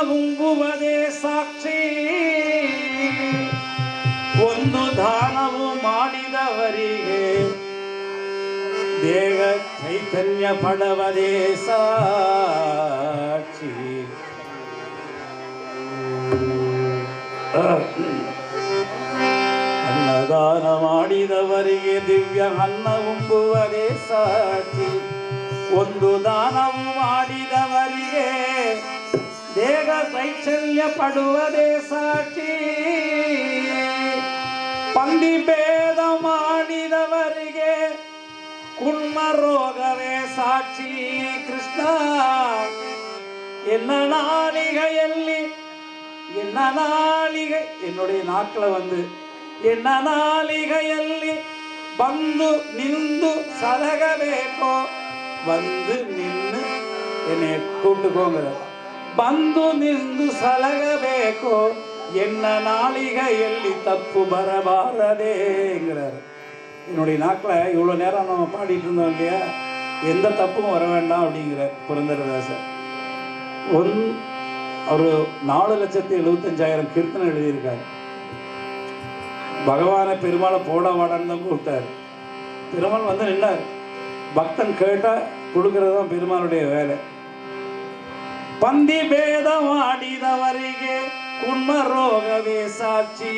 ಉಂಗುವುದೇ ಸಾಕ್ಷಿ. ಒಂದು ದಾನವು ಮಾಡಿದವರಿಗೆ ದೇಹ ಚೈತನ್ಯ ಪಡವದೇ ಸಾಕ್ಷಿ. ಅನ್ನದಾನ ಮಾಡಿದವರಿಗೆ ದಿವ್ಯ ಅನ್ನ ಉಂಬುವದೇ ಸಾಕ್ಷಿ. ಒಂದು ದಾನವು ಮಾಡಿದವರಿಗೆ படுவதே சாட்சி. பந்தி பேதமானிதவருகே குன்மரோகவே சாட்சி கிருஷ்ணா. என்ன நாளிகை எல்லி என்ன நாளிகை என்னுடைய நாக்கில் வந்து என்ன ನಾಲಿಗೆ ಎಲ್ಲಿ ಬಂದು ನಿಂದು வந்து ಬಂದು என்னை ಎನ್ನೆ ಕೂಟುಕೋಂಗ್ರ ಬಂದು ನಿಂದು ಸಲಗಬೇಕು என்ன ನಾಳಿಗ ಎಲ್ಲಿ தப்பு ಬರಬಾರದೇங்கிறார் என்னுடைய நாக்கில் இவ்வளோ நேரம் நம்ம பாடிட்டு இருந்தோம் இல்லையா? எந்த தப்பும் வர வேண்டாம் அப்படிங்கிற புரந்தரதாசர். ஒன் அவர் நாலு லட்சத்தி எழுபத்தஞ்சாயிரம் கீர்த்தனை எழுதியிருக்காரு. பகவானை பெருமாளை போட வாடான்னு தான் கூப்பிட்டார். பெருமாள் வந்து நின்னார். பக்தன் கேட்டால் கொடுக்கறது தான் பெருமாளுடைய வேலை. ಪಂದಿ ಭೇದ ಮಾಡಿದವರಿಗೆ ಕುಣ್ಮ ರೋಗವೇ ಸಾಕ್ಷಿ.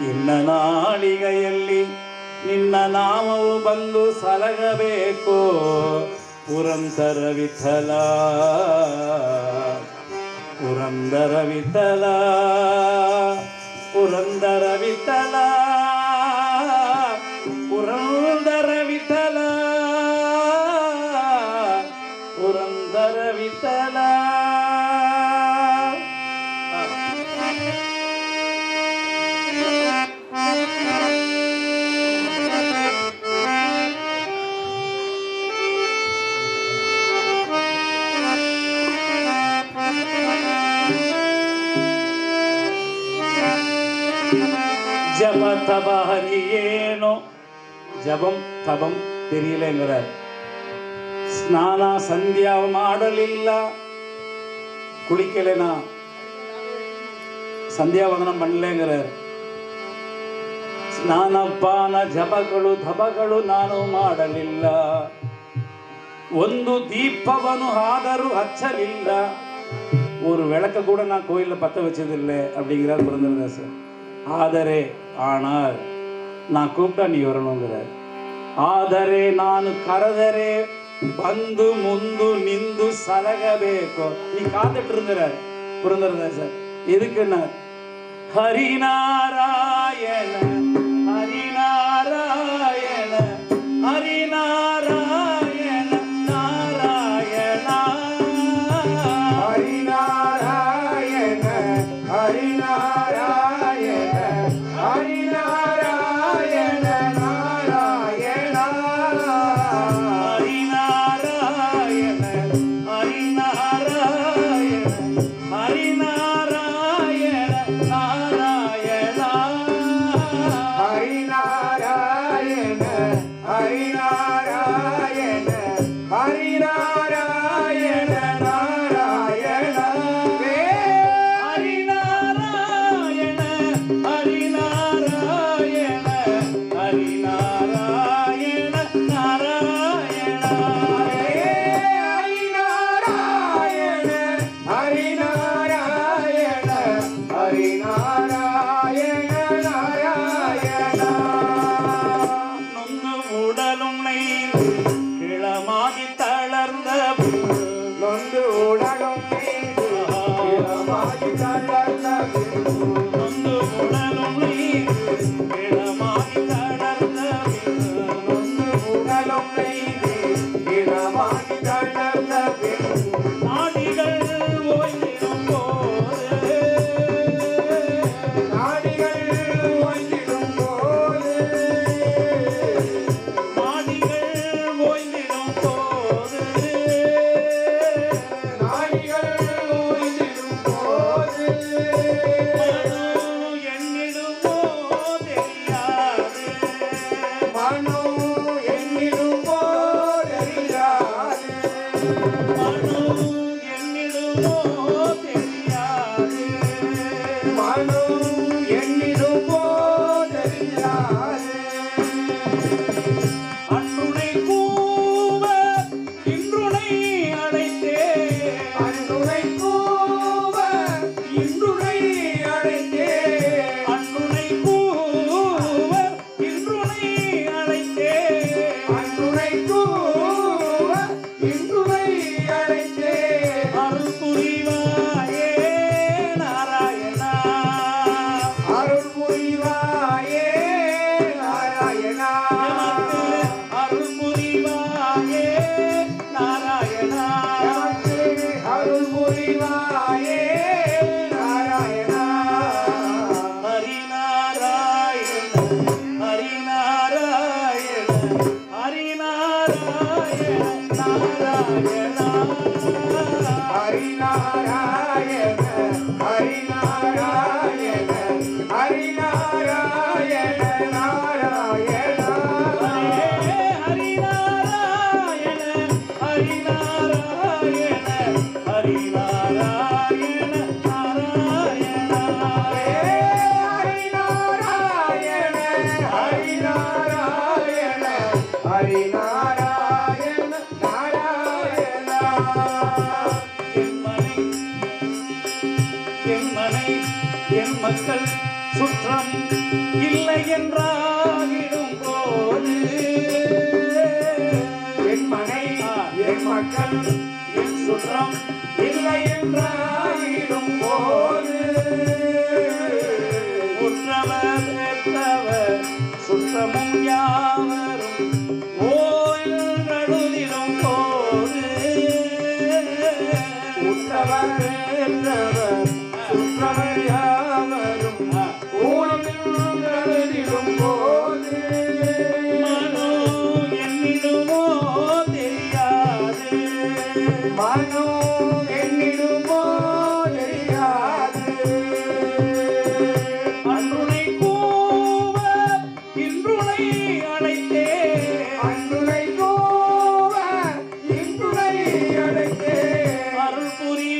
ನಿನ್ನ ನಾಳಿಗೆಯಲ್ಲಿ ನಿನ್ನ ನಾಮವು ಬಂದು ಸಲಗಬೇಕು, ಪುರಂದರ ವಿಠಲ. ಪುರಂದರ ವಿಠಲ ಪುರಂದರ ವಿಠಲ. தப ஹரி ஏனோ ஜபம் தபம் தெரியலங்கிறார் ಸ್ನಾನ ಸಂಧ್ಯಾ ಮಾಡಲಿಲ್ಲ ಕುಳಿಕಲೆನ ಸಂಧ್ಯಾವಂದನ ಮಾಡಲೇಂಗಾರ ಸ್ನಾನ ಪಾನ ಜಪಗಳು ಧಪಗಳು ನಾನು ಮಾಡಲಿಲ್ಲ ಒಂದು ದೀಪವನ್ನು ಆದರೂ ಹಚ್ಚಲಿಲ್ಲ ஒரு விளக்க கூட நான் கோயிலில் பற்ற வச்சதில்லை அப்படிங்கிறார் புரந்தரதாசர் ಆದರೆ ஆனால் நான் கூப்பிட்டா நீ வரணுங்கிற. ಆದರೆ ನಾನು ಕರೆದರೆ ಬಂದು ಮುಂದು ನಿಂದು ಸಲಗಬೇಕು நீ காத்துட்டு இருந்தார் புரிந்திருந்தார் சார்? இதுக்குன்னார் ஹரிநாராயண Narayana, Hari Narayana. शिवाय எம்மனை எம்மனை என் மக்கள் சுற்றம் இல்லை என்றாகிடும் போது என் மனை என் மக்கள்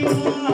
Senhor.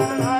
Bye.